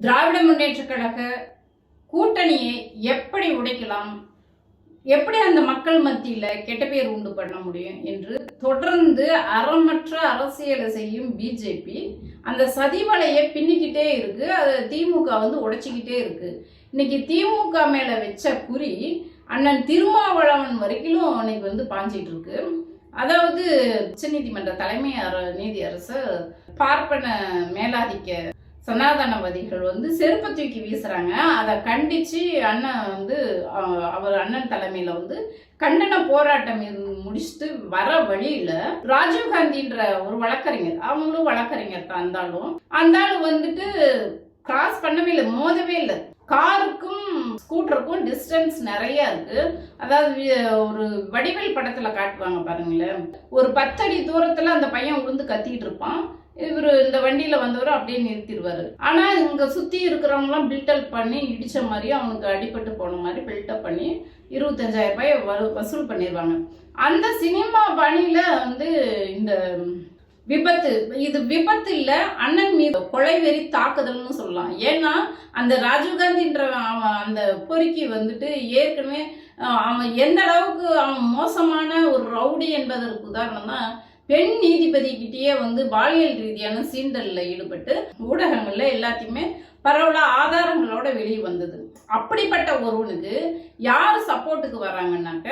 திராவிட முன்னேற்ற கழக கூட்டணியை எப்படி உடைக்கலாம்? எப்படி அந்த மக்கள் மத்தியில் கெட்ட பேர் உண்டு பண்ண முடியும் என்று தொடர்ந்து அறமற்ற அரசியலை செய்யும் பிஜேபி அந்த சதிவலையை பின்னிக்கிட்டே இருக்கு. அதை திமுக வந்து உடைச்சிக்கிட்டே இருக்கு. இன்னைக்கு திமுக மேல வச்ச குறி அண்ணன் திருமாவளவன் வரைக்கும் இன்னைக்கு வந்து பாஞ்சிட்டு இருக்கு. அதாவது உச்சநீதிமன்ற தலைமை அர- நீதி அரசு பார்ப்பன மேலாதிக்க சனாதனவாதிகள் வந்து செருப்பை தூக்கி வீசுறாங்க. அதை கண்டிச்சு அண்ணன் வந்து அவர் அண்ணன் தலைமையில வந்து கண்டன போராட்டம் முடிச்சுட்டு வர வழியில ராஜீவ்காந்தின்ற ஒரு வழக்கறிஞர் அவங்களும் வழக்கறிஞர் தான் இருந்தாலும் அந்த ஆள் வந்துட்டு கிராஸ் பண்ணவே இல்லை மோதவே இல்லை. காருக்கும் ஸ்கூட்டருக்கும் டிஸ்டன்ஸ் நிறைய இருக்கு. அதாவது ஒரு வடிவேல் படத்துல காட்டுவாங்க பாருங்களேன். ஒரு பத்தடி தூரத்துல அந்த பையன் உளுந்து கத்திட்டு இருப்பான். இவர் இந்த வண்டியில வந்தவர் அப்படியே நிறுத்திடுவாரு. ஆனா இங்க சுத்தி இருக்கிறவங்களாம் பில்டப் பண்ணி இடிச்ச மாதிரி அவனுக்கு அடிபட்டு போன மாதிரி பில்டப் பண்ணி இருபத்தஞ்சாயிரம் ரூபாய் வரு- வசூல் பண்ணிடுவாங்க அந்த சினிமா பணியில வந்து இந்த விபத்து இது விபத்து இல்ல அண்ணன் மீது கொலைவெறி தாக்குதல்னு சொல்லலாம். ஏன்னா அந்த ராஜீவ்காந்தின்ற அவன் அந்த பொறுக்கி வந்துட்டு ஏற்கனவே அவன் எந்த அளவுக்கு அவன் மோசமான ஒரு ரவுடி என்பதற்கு உதாரணம் தான் பெண் நீதிபதி கிட்டேயே வந்து பாலியல் ரீதியான சீண்டலில் ஈடுபட்டு ஊடகங்கள்ல எல்லாத்தையுமே பரவல ஆதாரங்களோட வெளியே வந்தது. அப்படிப்பட்ட ஒருவனுக்கு யார் சப்போர்ட்டுக்கு வராங்கன்னாக்க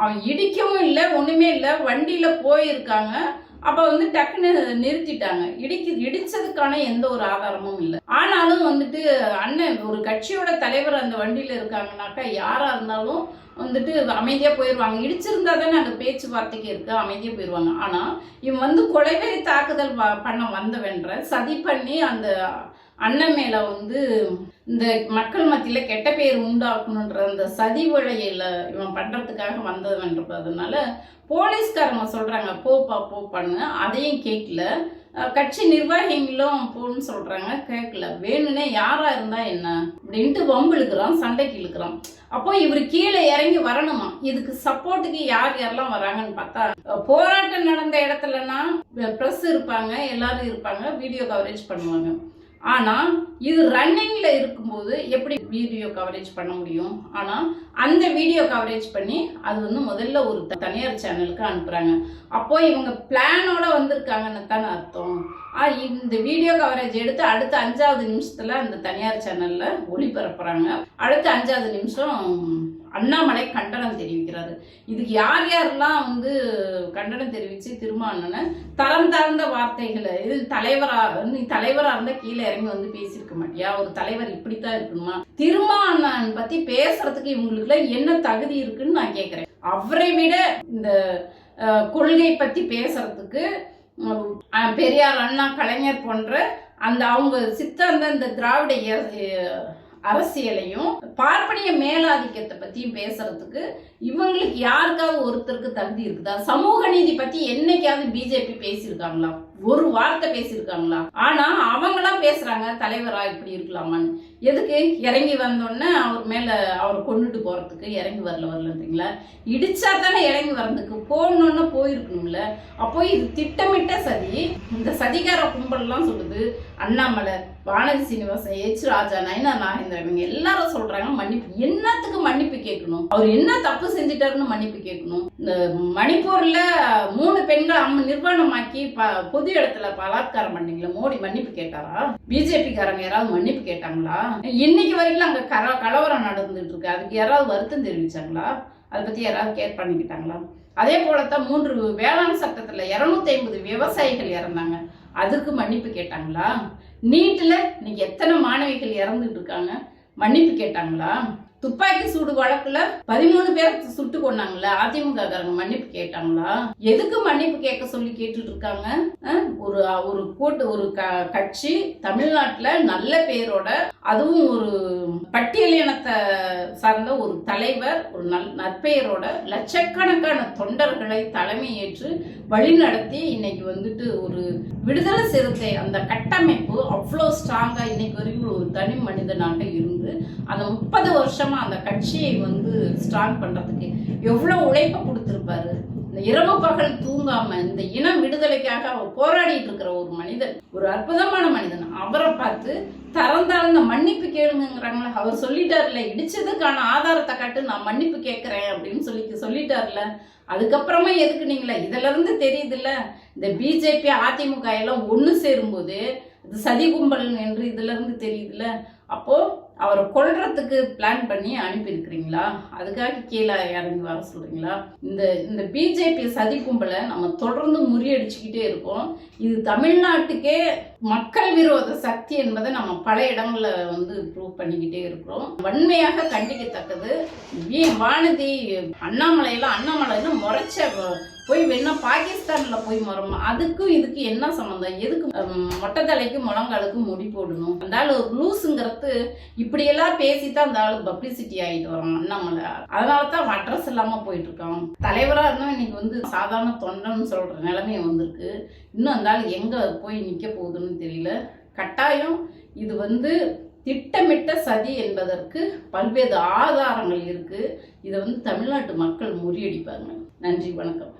அவன் இடிக்கவும் இல்லை ஒன்றுமே இல்லை வண்டியில் போயிருக்காங்க. அப்போ வந்து டக்குன்னு நிறுத்திட்டாங்க. இடிக்கு இடிச்சதுக்கான எந்த ஒரு ஆதாரமும் இல்லை. ஆனாலும் வந்துட்டு அண்ணன் ஒரு கட்சியோட தலைவர் அந்த வண்டியில் இருக்காங்கனாக்கா யாராக இருந்தாலும் வந்துட்டு அமைதியாக போயிடுவாங்க இடிச்சிருந்தா தானே அந்த பேச்சுவார்த்தைக்கு இருக்கு அமைதியாக போயிடுவாங்க ஆனால் இவன் வந்து கொலைவெறி தாக்குதல் பண்ண வந்தவென்ற சதி பண்ணி அந்த அண்ணன் மேல வந்து இந்த மக்கள் மத்தியில கெட்ட பேர் உண்டாக்கணுன்ற அந்த சதி வழையில இவன் பண்றதுக்காக வந்தவன்றதுனால போலீஸ்காரங்க சொல்றாங்க போப்பா போப்பான்னு அதையும் கேட்கல கட்சி நிர்வாகிகளும் போன்னு சொல்றாங்க கேட்கல வேணும்னே யாரா இருந்தா என்ன? அப்படின்ட்டு வம்பு இழுக்கிறான் சண்டைக்கு இழுக்கிறான். அப்போ இவர் கீழே இறங்கி வரணுமா? இதுக்கு சப்போர்ட்டுக்கு யார் யாரெல்லாம் வராங்கன்னு பார்த்தா போராட்டம் நடந்த இடத்துலனா ப்ரெஸ் இருப்பாங்க எல்லாரும் இருப்பாங்க வீடியோ கவரேஜ் பண்ணுவாங்க. ஆனால் இது ரன்னிங்கில் இருக்கும்போது எப்படி வீடியோ கவரேஜ் பண்ண முடியும்? ஆனால் அந்த வீடியோ கவரேஜ் பண்ணி அது வந்து முதல்ல ஒரு த- தனியார் சேனலுக்கு அனுப்புகிறாங்க அப்போ இவங்க பிளானோட வந்திருக்காங்கன்னு தானே அர்த்தம். இந்த வீடியோ கவரேஜ் எடுத்து அடுத்த அஞ்சாவது நிமிஷத்தில் அந்த தனியார் சேனலில் ஒளிபரப்புறாங்க. அடுத்த அஞ்சாவது நிமிஷம் அண்ணாமலை கண்டனம் தெரிவிக்கிறாரு. இதுக்கு யார் யாரெல்லாம் வந்து கண்டனம் தெரிவிச்சு திருமாவளவனை தரம் தாழ்ந்த வார்த்தைகளை இது தலைவரா நீ தலைவரா இருந்தா கீழே இறங்கி வந்து பேசியிருக்க மாட்டியா? ஒரு தலைவர் இப்படித்தான் இருக்கணுமா? திருமாவளவன் பத்தி பேசுறதுக்கு இவங்களுக்குலாம் என்ன தகுதி இருக்குன்னு நான் கேட்குறேன் அவரை விட இந்த அஹ், கொள்கை பத்தி பேசுறதுக்கு அஹ், பெரியார் அண்ணா கலைஞர் போன்ற அந்த அவங்க சித்தாந்த இந்த திராவிட அரசியலையும் பார்ப்பனிய மேலாதிக்கத்தை பத்தியும் பேசுறதுக்கு இவங்களுக்கு யாருக்காவது ஒருத்தருக்கு தகுதி இருக்குதா? சமூக நீதி பத்தி என்னைக்காவது பிஜேபி பேசியிருக்காங்களா? ஒரு வார்த்தை பேசியிருக்காங்களா? ஆனா அவங்களாம் பேசுறாங்க தலைவரா இப்படி இருக்கலாமான்னு. எதுக்கு? இறங்கி வந்தோடனே அவர் மேலே அவர் கொண்டுட்டு போகிறதுக்கு இறங்கி வரல வரலன்றீங்களா இடிச்சா தானே இறங்கி வர்றதுக்கு போகணுன்னு போயிருக்கணும்ல. அப்போ இது திட்டமிட்ட சதி. இந்த சதிகார கும்பல்லாம் சொல்லுது அண்ணாமலை வானதி சீனிவாசன் ஹெச் ராஜா நயனா நாகேந்திரன் இவங்க எல்லாரும் சொல்கிறாங்க மன்னிப்பு. என்னத்துக்கு மன்னிப்பு கேட்கணும்? அவர் என்ன தப்பு செஞ்சிட்டாருன்னு மன்னிப்பு கேட்கணும்? இந்த மணிப்பூரில் மூணு பெண்கள் அம்ம நிர்வாணமாக்கி ப- பொது இடத்துல பலாத்காரம் பண்ணீங்களா மோடி மன்னிப்பு கேட்டாரா? பிஜேபிக்காரங்க யாராவது மன்னிப்பு கேட்டாங்களா? இன்னைக்கு வரைக்கும் அங்க கர கலவரம் நடந்துட்டு இருக்கு அதுக்கு யாராவது வருத்தம் தெரிவிச்சாங்களா? அதை பத்தி யாராவது கேர் பண்ணிக்கிட்டாங்களா? அதே போலத்தான் மூன்று வேளாண் சட்டத்துல இருநூத்தி ஐம்பது விவசாயிகள் இறந்தாங்க. அதுக்கு மன்னிப்பு கேட்டாங்களா? நீட்டில் இன்னைக்கு எத்தனை மாணவிகள் இறந்துட்டு இருக்காங்க மன்னிப்பு கேட்டாங்களா? துப்பாக்கி சூடு வழக்குல பதிமூணு பேர் சுட்டு கொண்டாங்கல்ல அதிமுக காரங்க மன்னிப்பு கேட்டாங்களா? எதுக்கு மன்னிப்பு கேட்க சொல்லி கேட்டுட்டு இருக்காங்க ஒரு ஒரு கூட்டு ஒரு க- கட்சி தமிழ்நாட்டுல நல்ல பேரோட அதுவும் ஒரு பட்டியலினத்தை சார்ந்த ஒரு தலைவர் ஒரு நல் நற்பெயரோட லட்சக்கணக்கான தொண்டர்களை தலைமை ஏற்று வழிநடத்தி இன்னைக்கு வந்துட்டு ஒரு விடுதலை சிறுத்தை அந்த கட்டமைப்பு அவ்வளோ ஸ்ட்ராங்கா இன்னைக்கு வரைக்கும் ஒரு தனி மனிதனாக இருந்து அந்த முப்பது வருஷமா அந்த கட்சியை வந்து ஸ்ட்ராங் பண்றதுக்கு எவ்வளோ உழைப்ப கொடுத்துருப்பாரு. இந்த இரவு பகல் தூங்காம இந்த இன விடுதலைக்காக அவர் போராடிட்டு இருக்கிற ஒரு மனிதன் ஒரு அற்புதமான மனிதன். அவரை பார்த்து தரந்தாழ்ந்த மன்னிப்பு கேளுங்கிறாங்களே அவர் சொல்லிட்டார்ல இடிச்சதுக்கான ஆதாரத்தை காட்டு நான் மன்னிப்பு கேட்கிறேன் அப்படின்னு சொல்லி சொல்லிட்டார்ல. அதுக்கப்புறமா எதுக்கு நீங்களே? இதுல இருந்து தெரியுதுல்ல இந்த பிஜேபி அதிமுக எல்லாம் ஒன்று சேரும்போது இது சதி கும்பல் என்று இதுல இருந்து தெரியுதுல்ல. அப்போ அவரை கொல்றதுக்கு பிளான் பண்ணி அனுப்பியிருக்கிறீங்களா? அதுக்காக கீழே இறங்கி வர சொல்கிறீங்களா இந்த இந்த பிஜேபி சதி கும்பலை நம்ம தொடர்ந்து முறியடிச்சுக்கிட்டே இருக்கோம். இது தமிழ்நாட்டுக்கே மக்கள் விரோத சக்தி என்பதை நம்ம பல இடங்களில் வந்து ப்ரூவ் பண்ணிக்கிட்டே இருக்கிறோம். வன்மையாக கண்டிக்கத்தக்கது. வானதி அண்ணாமலையெல்லாம் அண்ணாமலைன்னு முறைச்ச போய் வேணா பாகிஸ்தான்ல போய் மரம்? அதுக்கும் இதுக்கு என்ன சம்மந்தம் எதுக்கு மொட்டை தலைக்கு முழங்காலுக்கு முடி போடணும்? அந்த ஆள் ஒரு லூஸுங்கிறது இப்படியெல்லாம் பேசித்தான் அந்த ஆள் பப்ளிசிட்டி ஆகிட்டு வரோம் அண்ணாமலை. அதனால தான் அட்ரஸ் இல்லாமல் போயிட்டு இருக்கான் தலைவராக இருந்தால் இன்னைக்கு வந்து சாதாரண தொண்டன்னு சொல்கிற நிலைமை வந்திருக்கு. இன்னும் அந்த ஆள் எங்கே போய் நிற்க போகுதுன்னு தெரியல. கட்டாயம் இது வந்து திட்டமிட்ட சதி என்பதற்கு பல்வேறு ஆதாரங்கள் இருக்கு. இதை வந்து தமிழ்நாட்டு மக்கள் முறியடிப்பாங்க. நன்றி வணக்கம்.